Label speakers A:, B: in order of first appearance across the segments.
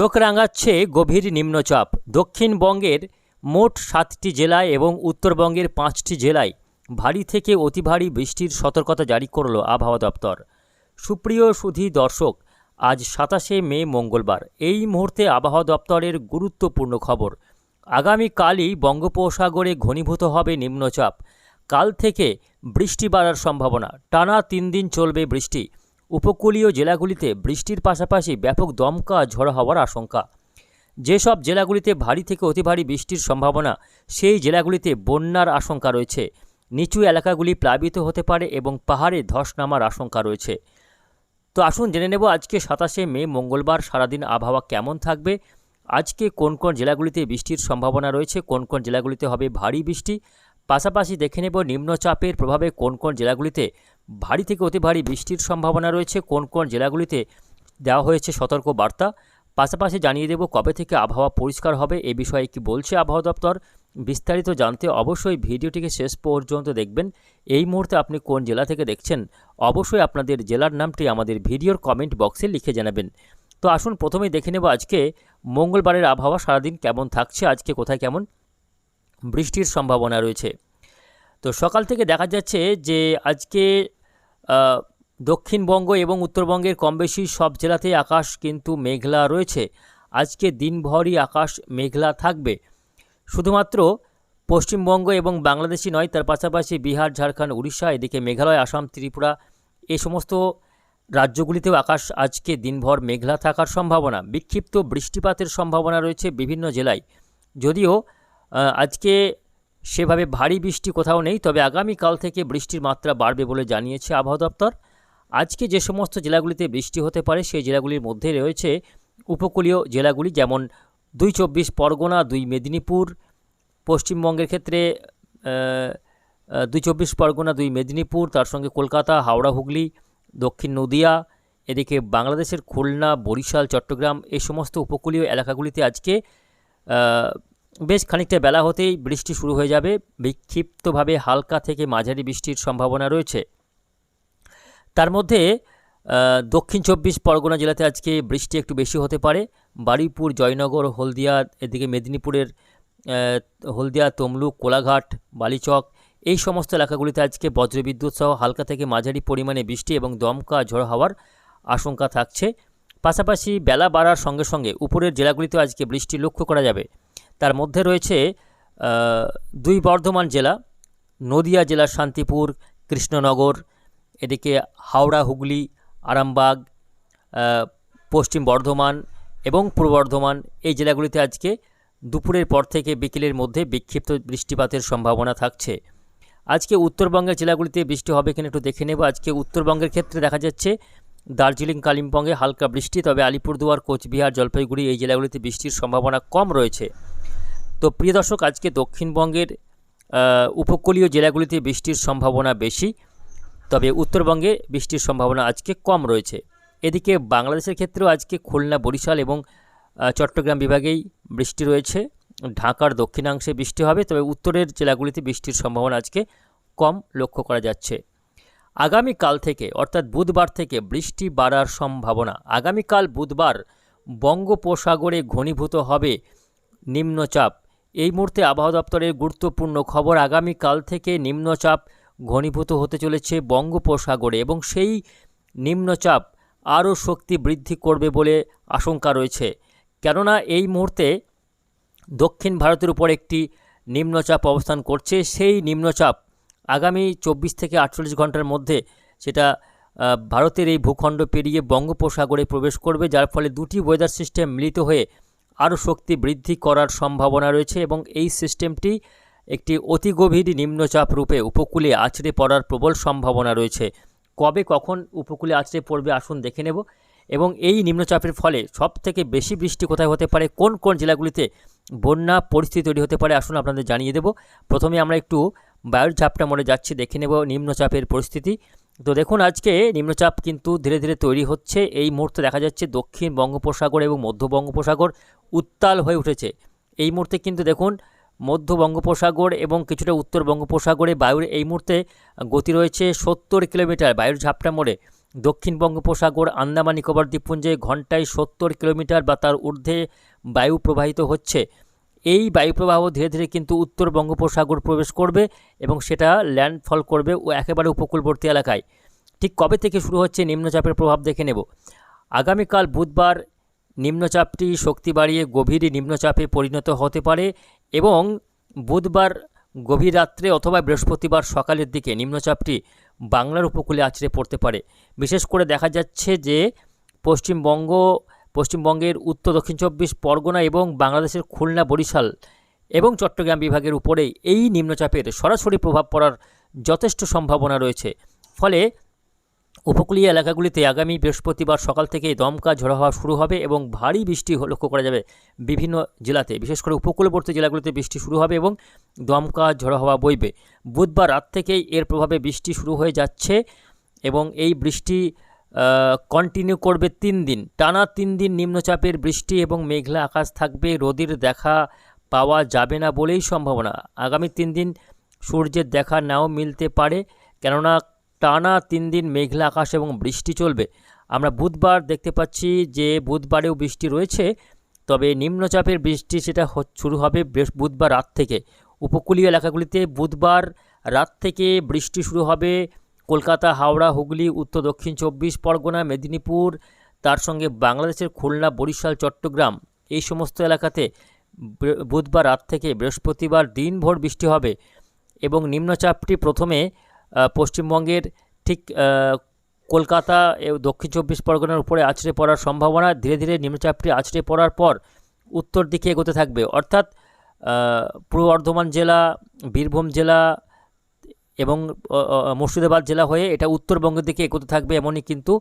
A: চোখ রাঙাচ্ছে গভীর নিম্নচাপ। দক্ষিণবঙ্গের মোট সাতটি জেলায় এবং উত্তরবঙ্গের পাঁচটি জেলায় ভারী থেকে অতি ভারী বৃষ্টির সতর্কতা জারি করল আবহাওয়া দপ্তর। সুপ্রিয় সুধী দর্শক, আজ সাতাশে মে মঙ্গলবার। এই মুহূর্তে আবহাওয়া দপ্তরের গুরুত্বপূর্ণ খবর। আগামীকালই বঙ্গোপসাগরে ঘনীভূত হবে নিম্নচাপ। কাল থেকে বৃষ্টি বাড়ার সম্ভাবনা। টানা তিন দিন চলবে বৃষ্টি। উপকূলীয় জেলাগুলিতে বৃষ্টির পাশাপাশি ব্যাপক দমকা ঝড় হওয়ার আশঙ্কা। যেসব জেলাগুলিতে ভারী থেকে অতি ভারী বৃষ্টির সম্ভাবনা, সেই জেলাগুলিতে বন্যার আশঙ্কা রয়েছে। নিচু এলাকাগুলি প্লাবিত হতে পারে এবং পাহাড়ে ধস নামার আশঙ্কা রয়েছে। তো আসুন জেনে নেব আজকে সাতাশে মে, মঙ্গলবার সারাদিন আবহাওয়া কেমন থাকবে? আজকে কোন কোন জেলাগুলিতে বৃষ্টির সম্ভাবনা রয়েছে? কোন কোন জেলাগুলিতে হবে ভারী বৃষ্টি? পাশাপাশি দেখে নেব নিম্নচাপের প্রভাবে কোন কোন জেলাগুলিতে ভারী থেকে অতি ভারী বৃষ্টির সম্ভাবনা রয়েছে। কোন কোন জেলাগুলিতে দেওয়া হয়েছে সতর্ক বার্তা পাশাপাশি জানিয়ে দেব কবে থেকে আবহাওয়া পরিষ্কার হবে, এ বিষয়ে কি বলছে আবহাওয়া দপ্তর? বিস্তারিত জানতে অবশ্যই ভিডিওটিকে শেষ পর্যন্ত দেখবেন। এই মুহূর্তে আপনি কোন জেলা থেকে দেখছেন, অবশ্যই আপনাদের জেলার নামটি আমাদের ভিডিওর কমেন্ট বক্সে লিখে জানাবেন। তো আসুন, প্রথমেই দেখে নেব আজকে মঙ্গলবারের আবহাওয়া সারাদিন কেমন থাকছে, আজকে কোথায় কেমন বৃষ্টির সম্ভাবনা রয়েছে। তো সকাল থেকে দেখা যাচ্ছে যে আজকে দক্ষিণবঙ্গ এবং উত্তরবঙ্গের কম বেশি সব জেলাতেই আকাশ কিন্তু মেঘলা রয়েছে। আজকে দিনভরই আকাশ মেঘলা থাকবে। শুধুমাত্র পশ্চিমবঙ্গ এবং বাংলাদেশি নয়, তার পাশাপাশি বিহার, ঝাড়খণ্ড, উড়িষ্যা, এদিকে মেঘালয়, আসাম, ত্রিপুরা এই সমস্ত রাজ্যগুলিতেও আকাশ আজকে দিনভর মেঘলা থাকার সম্ভাবনা। বিক্ষিপ্ত বৃষ্টিপাতের সম্ভাবনা রয়েছে বিভিন্ন জেলায়। যদিও আজকে সেভাবে ভারী বৃষ্টি কোথাও নেই, তবে আগামীকাল থেকে বৃষ্টির মাত্রা বাড়বে বলে জানিয়েছে আবহাওয়া দপ্তর। আজকে যে সমস্ত জেলাগুলিতে বৃষ্টি হতে পারে, সেই জেলাগুলির মধ্যে রয়েছে উপকূলীয় জেলাগুলি যেমন দুই চব্বিশ পরগনা, দুই মেদিনীপুর, পশ্চিমবঙ্গের ক্ষেত্রে দুই চব্বিশ পরগনা, দুই মেদিনীপুর, তার সঙ্গে কলকাতা, হাওড়া, হুগলি, দক্ষিণ নদিয়া, এদিকে বাংলাদেশের খুলনা, বরিশাল, চট্টগ্রাম এই সমস্ত উপকূলীয় এলাকাগুলিতে আজকে বেশ খানিকটা বেলা হতেই বৃষ্টি শুরু হয়ে যাবে। বিক্ষিপ্তভাবে হালকা থেকে মাঝারি বৃষ্টির সম্ভাবনা রয়েছে। তার মধ্যে দক্ষিণ চব্বিশ পরগনা জেলাতে আজকে বৃষ্টি একটু বেশি হতে পারে। বারুইপুর, জয়নগর, হলদিয়া, এদিকে মেদিনীপুরের হলদিয়া, তমলুক, কোলাঘাট, বালিচক এই সমস্ত এলাকাগুলিতে আজকে বজ্রবিদ্যুৎ সহ হালকা থেকে মাঝারি পরিমাণে বৃষ্টি এবং দমকা ঝড় হওয়ার আশঙ্কা থাকছে। পাশাপাশি বেলা বাড়ার সঙ্গে সঙ্গে উপরের জেলাগুলিতেও আজকে বৃষ্টি লক্ষ্য করা যাবে। তার মধ্যে রয়েছে দুই বর্ধমান জেলা, নদিয়া জেলার শান্তিপুর, কৃষ্ণনগর, এদিকে হাওড়া, হুগলি, আরামবাগ পশ্চিম বর্ধমান এবং পূর্ব বর্ধমান। এই জেলাগুলিতে আজকে দুপুরের পর থেকে বিকেলের মধ্যে বিক্ষিপ্ত বৃষ্টিপাতের সম্ভাবনা থাকছে। আজকে উত্তরবঙ্গের জেলাগুলিতে বৃষ্টি হবে কিনা একটু দেখে নেব। আজকে উত্তরবঙ্গের ক্ষেত্রে দেখা যাচ্ছে, দার্জিলিং, কালিম্পংয়ে হালকা বৃষ্টি, তবে আলিপুরদুয়ার, কোচবিহার, জলপাইগুড়ি এই জেলাগুলিতে বৃষ্টির সম্ভাবনা কম রয়েছে। তো প্রিয় দর্শক, আজকে দক্ষিণবঙ্গের উপকূলীয় জেলাগুলিতে বৃষ্টির সম্ভাবনা বেশি, তবে উত্তরবঙ্গে বৃষ্টির সম্ভাবনা আজকে কম রয়েছে। এদিকে বাংলাদেশের ক্ষেত্রেও আজকে খুলনা, বরিশাল এবং চট্টগ্রাম বিভাগেই বৃষ্টি রয়েছে। ঢাকার দক্ষিণাংশে বৃষ্টি হবে, তবে উত্তরের জেলাগুলিতে বৃষ্টির সম্ভাবনা আজকে কম লক্ষ্য করা যাচ্ছে। আগামীকাল থেকে, অর্থাৎ বুধবার থেকে বৃষ্টি বাড়ার সম্ভাবনা। আগামীকাল বুধবার বঙ্গোপসাগরে ঘনীভূত হবে নিম্নচাপ। এই মুহূর্তে আবহাওয়া দপ্তরের গুরুত্বপূর্ণ খবর আগামীকাল থেকে নিম্নচাপ ঘনীভূত হতে চলেছে বঙ্গোপসাগরে এবং সেই নিম্নচাপ আরও শক্তি বৃদ্ধি করবে বলে আশঙ্কা রয়েছে। কেননা এই মুহূর্তে দক্ষিণ ভারতের উপর একটি নিম্নচাপ অবস্থান করছে। সেই নিম্নচাপ আগামী চব্বিশ থেকে আটচল্লিশ ঘণ্টার মধ্যে সেটা ভারতের এই ভূখণ্ড পেরিয়ে বঙ্গোপসাগরে প্রবেশ করবে, যার ফলে দুটি ওয়েদার সিস্টেম মিলিত হয়ে আরও শক্তি বৃদ্ধি করার সম্ভাবনা রয়েছে এবং এই সিস্টেমটি একটি অতি গভীর নিম্নচাপ রূপে উপকূলে আছড়ে পড়ার প্রবল সম্ভাবনা রয়েছে। কবে কখন উপকূলে আছড়ে পড়বে আসুন দেখে নেব। এবং এই নিম্নচাপের ফলে সব থেকে বেশি বৃষ্টি কোথায় হতে পারে, কোন কোন জেলাগুলিতে বন্যা পরিস্থিতি তৈরি হতে পারে আসুন আপনাদের জানিয়ে দেব। প্রথমে আমরা একটু বায়ুর ঝাপটা মনে যাচ্ছি, দেখে নেব নিম্নচাপের পরিস্থিতি। তো দেখুন, আজকে নিম্নচাপ কিন্তু ধীরে ধীরে তৈরি হচ্ছে। এই মুহূর্তে দেখা যাচ্ছে দক্ষিণ বঙ্গোপসাগর এবং মধ্য বঙ্গোপসাগর উত্তাল হয়ে উঠেছে। এই মুহূর্তে কিন্তু দেখুন, মধ্য বঙ্গোপসাগর এবং কিছুটা উত্তর বঙ্গোপসাগরে বায়ুর এই মুহূর্তে গতি রয়েছে সত্তর কিলোমিটার বায়ুর ঝাপটা মোড়ে। দক্ষিণ বঙ্গোপসাগর, আন্দামান নিকোবর দ্বীপপুঞ্জে ঘন্টায় সত্তর কিলোমিটার বা তার ঊর্ধ্বে বায়ু প্রবাহিত হচ্ছে। এই বায়ুপ্রবাহ ধীরে ধীরে কিন্তু উত্তর বঙ্গোপসাগর প্রবেশ করবে এবং সেটা ল্যান্ডফল করবে ও একেবারে উপকূলবর্তী এলাকায়। ঠিক কবে থেকে শুরু হচ্ছে নিম্নচাপের প্রভাব দেখে নেব। আগামীকাল বুধবার নিম্নচাপটি শক্তি বাড়িয়ে গভীর নিম্নচাপে পরিণত হতে পারে এবং বুধবার গভীর রাত্রে অথবা বৃহস্পতিবার সকালের দিকে নিম্নচাপটি বাংলার উপকূলে আছড়ে পড়তে পারে। বিশেষ করে দেখা যাচ্ছে যে পশ্চিমবঙ্গ পশ্চিমবঙ্গের উত্তর দক্ষিণ চব্বিশ পরগনা এবং বাংলাদেশের খুলনা, বরিশাল এবং চট্টগ্রাম বিভাগের উপরে এই নিম্নচাপের সরাসরি প্রভাব পড়ার যথেষ্ট সম্ভাবনা রয়েছে। ফলে উপকূলীয় এলাকাগুলিতে আগামী বৃহস্পতিবার সকাল থেকে দমকা ঝড়ো হওয়া শুরু হবে এবং ভারী বৃষ্টি লক্ষ্য করা যাবে বিভিন্ন জেলাতে। বিশেষ করে উপকূলবর্তী জেলাগুলিতে বৃষ্টি শুরু হবে এবং দমকা ঝড়ো হওয়া বইবে। বুধবার রাত থেকেই এর প্রভাবে বৃষ্টি শুরু হয়ে যাচ্ছে এবং এই বৃষ্টি কন্টিনিউ করবে তিন দিন। টানা তিন দিন নিম্নচাপের বৃষ্টি এবং মেঘলা আকাশ থাকবে, রোদের দেখা পাওয়া যাবে না বলেই সম্ভাবনা। আগামী তিন দিন সূর্যের দেখা নাও মিলতে পারে, কেননা টানা তিন দিন মেঘলা আকাশ এবং বৃষ্টি চলবে। আমরা বুধবার দেখতে পাচ্ছি যে বুধবারেও বৃষ্টি রয়েছে, তবে নিম্নচাপের বৃষ্টি সেটা শুরু হবে বুধবার রাত থেকে। উপকূলীয় এলাকাগুলিতে বুধবার রাত থেকে বৃষ্টি শুরু হবে কলকাতা, হাওড়া, হুগলি, উত্তর দক্ষিণ চব্বিশ, পরগনা, মেদিনীপুর, তার সঙ্গে বাংলাদেশের খুলনা, বরিশাল, চট্টগ্রাম। এই সমস্ত এলাকাতে বুধবার রাত থেকে বৃহস্পতিবার দিনভর বৃষ্টি হবে এবং নিম্নচাপটি প্রথমে পশ্চিমবঙ্গের ঠিক কলকাতা দক্ষিণ চব্বিশ পরগনার উপরে আছড়ে পড়ার সম্ভাবনা, ধীরে ধীরে নিম্নচাপটি আছড়ে পড়ার পর উত্তর দিকে এগোতে থাকবে। অর্থাৎ পূর্ব বর্ধমান জেলা, বীরভূম জেলা এবং মুর্শিদাবাদ জেলা হয়ে এটা উত্তরবঙ্গের দিকে এগোতে থাকবে এমনই কিন্তু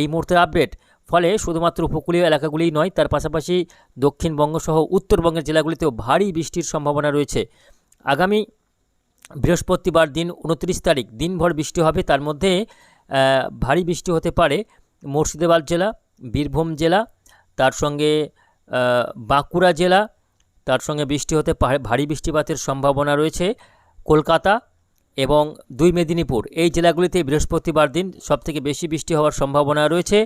A: এই মুহূর্তের আপডেট ফলে শুধুমাত্র উপকূলীয় এলাকাগুলিই নয়, তার পাশাপাশি দক্ষিণবঙ্গ সহ উত্তরবঙ্গের জেলাগুলিতেও ভারী বৃষ্টির সম্ভাবনা রয়েছে। আগামী বৃহস্পতিবার দিন উনত্রিশ তারিখ, দিনভর বৃষ্টি হবে, তার মধ্যে ভারী বৃষ্টি হতে পারে মুর্শিদাবাদ জেলা, বীরভূম জেলা, তার সঙ্গে বাঁকুড়া জেলা, তার সঙ্গে বৃষ্টি হতে ভারী বৃষ্টিপাতের সম্ভাবনা রয়েছে। কলকাতা এবং দুই মেদিনীপুর। এই জেলাগুলিতে বৃহস্পতিবার দিন সবথেকে বেশি বৃষ্টি হওয়ার সম্ভাবনা রয়েছে।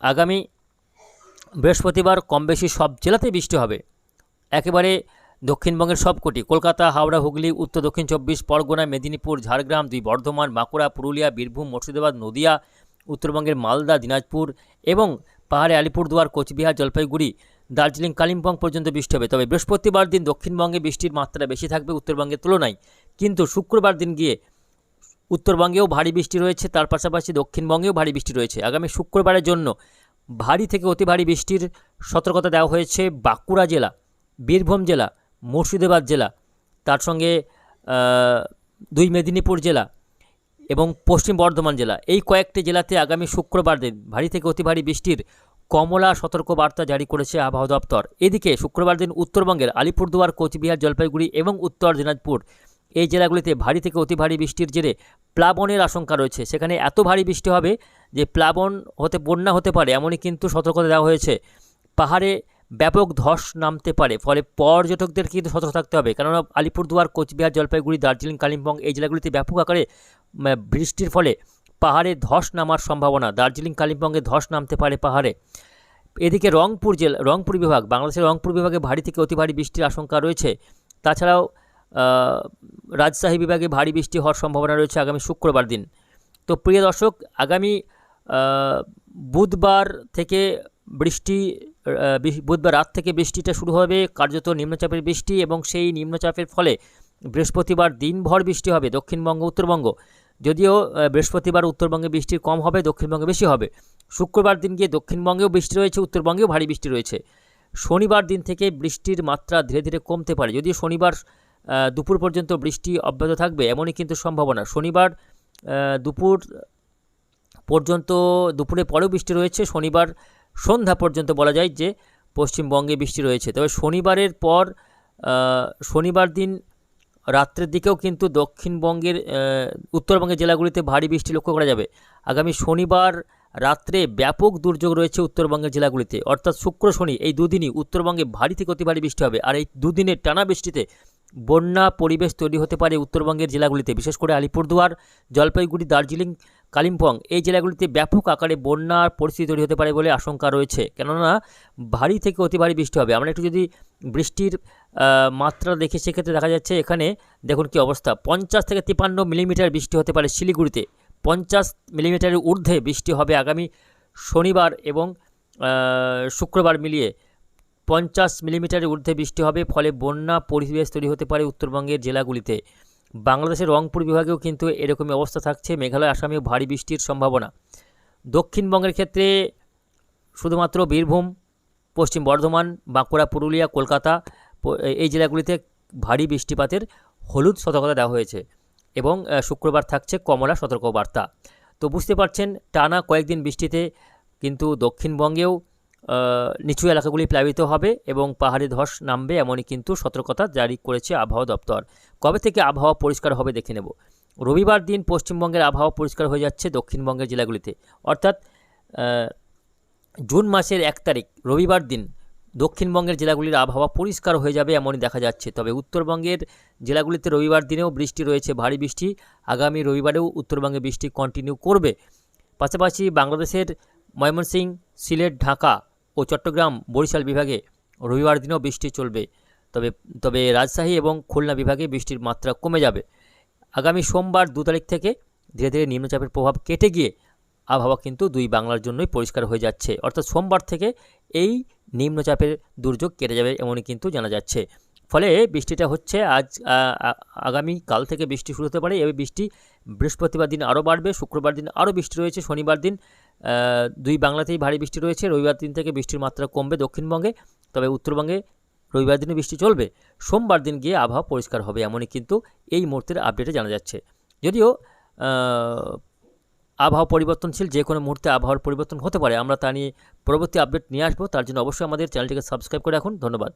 A: আগামী বৃহস্পতিবার কম বেশি সব জেলাতেই বৃষ্টি হবে। একেবারে দক্ষিণবঙ্গের সবকটি, কলকাতা, হাওড়া, হুগলি, উত্তর দক্ষিণ চব্বিশ, পরগনা, মেদিনীপুর, ঝাড়গ্রাম, দুই বর্ধমান বাঁকুড়া পুরুলিয়া, বীরভূম, মুর্শিদাবাদ, নদিয়া, উত্তরবঙ্গের মালদা, দিনাজপুর এবং পাহাড়ে আলিপুরদুয়ার, কোচবিহার, জলপাইগুড়ি, দার্জিলিং, কালিম্পং পর্যন্ত বৃষ্টি হবে। তবে বৃহস্পতিবার দিন দক্ষিণবঙ্গে বৃষ্টির মাত্রা বেশি থাকবে উত্তরবঙ্গের তুলনায়। কিন্তু শুক্রবার দিন গিয়ে উত্তরবঙ্গেও ভারী বৃষ্টি রয়েছে, তার পাশাপাশি দক্ষিণবঙ্গেও ভারী বৃষ্টি রয়েছে। আগামী শুক্রবারের জন্য ভারী থেকে অতি ভারী বৃষ্টির সতর্কতা দেওয়া হয়েছে বাঁকুড়া জেলা, বীরভূম জেলা, মুর্শিদাবাদ জেলা, তার সঙ্গে দুই মেদিনীপুর জেলা এবং পশ্চিম বর্ধমান জেলা। এই কয়েকটি জেলাতে আগামী শুক্রবার দিন ভারী থেকে অতি ভারী বৃষ্টির কমলা সতর্ক বার্তা জারি করেছে আবহাওয়া দপ্তর। এদিকে শুক্রবার দিন উত্তরবঙ্গের আলিপুরদুয়ার, কোচবিহার, জলপাইগুড়ি এবং উত্তর দিনাজপুর এই জেলাগুলিতে ভারী থেকে অতি ভারী বৃষ্টির জেরে প্লাবনের আশঙ্কা রয়েছে। সেখানে এত ভারী বৃষ্টি হবে যে প্লাবন হতে, বন্যা হতে পারে, এমনই কিন্তু সতর্কতা দেওয়া হয়েছে। পাহাড়ে ব্যাপক ধস নামতে পারে, ফলে পর্যটকদের কিন্তু সতর্ক থাকতে হবে। কেননা আলিপুরদুয়ার, কোচবিহার, জলপাইগুড়ি, দার্জিলিং, কালিম্পং এই জেলাগুলিতে ব্যাপক আকারে বৃষ্টির ফলে পাহাড়ে ধস নামার সম্ভাবনা, দার্জিলিং, কালিম্পংয়ে ধস নামতে পারে পাহাড়ে। এদিকে রংপুর জেলা, রংপুর বিভাগ, বাংলাদেশের রংপুর বিভাগে ভারী থেকে অতি ভারী বৃষ্টির আশঙ্কা রয়েছে। তাছাড়াও রাজশাহী বিভাগে ভারী বৃষ্টি হওয়ার সম্ভাবনা রয়েছে আগামী শুক্রবার দিন। তো প্রিয় দর্শক, আগামী বুধবার থেকে বৃষ্টি বুধবার রাত থেকে বৃষ্টিটা শুরু হবে, কার্যত নিম্নচাপের বৃষ্টি এবং সেই নিম্নচাপের ফলে বৃহস্পতিবার দিনভর বৃষ্টি হবে দক্ষিণবঙ্গ, উত্তরবঙ্গ। যদিও বৃহস্পতিবার উত্তরবঙ্গে বৃষ্টি কম হবে, দক্ষিণবঙ্গে বেশি হবে। শুক্রবার দিন গিয়ে দক্ষিণবঙ্গেও বৃষ্টি রয়েছে, উত্তরবঙ্গেও ভারী বৃষ্টি রয়েছে। শনিবার দিন থেকে বৃষ্টির মাত্রা ধীরে ধীরে কমতে পারে। যদিও শনিবার দুপুর পর্যন্ত বৃষ্টি অব্যাহত থাকবে, এমনই কিন্তু সম্ভাবনা। শনিবার দুপুর পর্যন্ত দুপুরে পরেও বৃষ্টি রয়েছে, শনিবার সন্ধ্যা পর্যন্ত বলা যায় যে পশ্চিমবঙ্গে বৃষ্টি রয়েছে। তবে শনিবারের পর শনিবার দিন রাত্রের দিকেও কিন্তু দক্ষিণবঙ্গের উত্তরবঙ্গের জেলাগুলিতে ভারী বৃষ্টি লক্ষ্য করা যাবে। আগামী শনিবার রাত্রে ব্যাপক দুর্যোগ রয়েছে উত্তরবঙ্গের জেলাগুলিতে। অর্থাৎ শুক্র শনি এই দুদিনই উত্তরবঙ্গে ভারী থেকে অতি ভারী বৃষ্টি হবে। আর এই দুদিনের টানা বৃষ্টিতে বন্যা পরিবেশ তৈরি হতে পারে উত্তরবঙ্গের জেলাগুলিতে, বিশেষ করে আলিপুরদুয়ার, জলপাইগুড়ি, দার্জিলিং, কালিম্পং। এই জেলাগুলিতে ব্যাপক আকারে বন্যার পরিস্থিতি তৈরি হতে পারে বলে আশঙ্কা রয়েছে। কেননা, ভারী থেকে অতি ভারী বৃষ্টি হবে। আমরা একটু যদি বৃষ্টির মাত্রা দেখি, সেক্ষেত্রে দেখা যাচ্ছে এখানে দেখুন কি অবস্থা। পঞ্চাশ থেকে তিপান্ন মিলিমিটার বৃষ্টি হতে পারে শিলিগুড়িতে। পঞ্চাশ মিলিমিটারের ঊর্ধ্বে বৃষ্টি হবে আগামী শনিবার এবং শুক্রবার মিলিয়ে। পঞ্চাশ মিলিমিটারের ঊর্ধ্বে বৃষ্টি হবে, ফলে বন্যা পরিবেশ তৈরি হতে পারে উত্তরবঙ্গের জেলাগুলিতে। বাংলাদেশের রংপুর বিভাগেও কিন্তু এরকমই অবস্থা থাকছে। মেঘালয়, আসামেও ভারী বৃষ্টির সম্ভাবনা। দক্ষিণবঙ্গের ক্ষেত্রে শুধুমাত্র বীরভূম, পশ্চিম বর্ধমান, বাঁকুড়া, পুরুলিয়া, কলকাতা এই জেলাগুলিতে ভারী বৃষ্টিপাতের হলুদ সতর্কতা দেওয়া হয়েছে এবং শুক্রবার থাকছে কমলা সতর্কবার্তা। তো বুঝতে পারছেন, টানা কয়েকদিন বৃষ্টিতে কিন্তু দক্ষিণবঙ্গেও নিচু এলাকাগুলি প্লাবিত হবে এবং পাহাড়ি ধস নামবে এমনই কিন্তু সতর্কতা জারি করেছে আবহাওয়া দপ্তর। কবে থেকে আবহাওয়া পরিষ্কার হবে দেখে নেব। রবিবার দিন পশ্চিমবঙ্গের আবহাওয়া পরিষ্কার হয়ে যাচ্ছে দক্ষিণবঙ্গের জেলাগুলিতে। অর্থাৎ জুন মাসের এক তারিখ, রবিবার দিন দক্ষিণবঙ্গের জেলাগুলির আবহাওয়া পরিষ্কার হয়ে যাবে এমনই দেখা যাচ্ছে। তবে উত্তরবঙ্গের জেলাগুলিতে রবিবার দিনেও বৃষ্টি রয়েছে, ভারী বৃষ্টি। আগামী রবিবারেও উত্তরবঙ্গে বৃষ্টি কন্টিনিউ করবে। পাশাপাশি বাংলাদেশের ময়মনসিংহ, সিলেট, ঢাকা ও চট্টগ্রাম বরিশাল বিভাগে রবিবার দিনেও বৃষ্টি চলবে। তবে তবে রাজশাহী এবং খুলনা বিভাগে বৃষ্টির মাত্রা কমে যাবে। আগামী সোমবার দু তারিখ থেকে ধীরে ধীরে নিম্নচাপের প্রভাব কেটে গিয়ে আবহাওয়া কিন্তু দুই বাংলার জন্যই পরিষ্কার হয়ে যাচ্ছে। অর্থাৎ সোমবার থেকে এই নিম্নচাপের দুর্যোগ কেটে যাবে এমনই কিন্তু জানা যাচ্ছে। ফলে বৃষ্টিটা হচ্ছে আজ আগামী কাল থেকে বৃষ্টি শুরু হতে পারে। এই বৃষ্টি বৃহস্পতিবার দিন আরও বাড়বে, শুক্রবার দিন আরও বৃষ্টি রয়েছে, শনিবার দিন দুই বাংলাতেই ভারী বৃষ্টি রয়েছে। রবিবার দিন থেকে বৃষ্টির মাত্রা কমবে দক্ষিণবঙ্গে, তবে উত্তরবঙ্গে রবিবার দিনে বৃষ্টি চলবে। সোমবার দিন গিয়ে আবহাওয়া পরিষ্কার হবে এমনই কিন্তু এই মুহূর্তের আপডেটে জানা যাচ্ছে। যদিও আবহাওয়া পরিবর্তনশীল যে কোনো মুহূর্তে আবহাওয়ার পরিবর্তন হতে পারে, আমরা তা নিয়ে পরবর্তী আপডেট নিয়ে আসব। তার জন্য অবশ্যই আমাদের চ্যানেলটিকে সাবস্ক্রাইব করে রাখুন। ধন্যবাদ।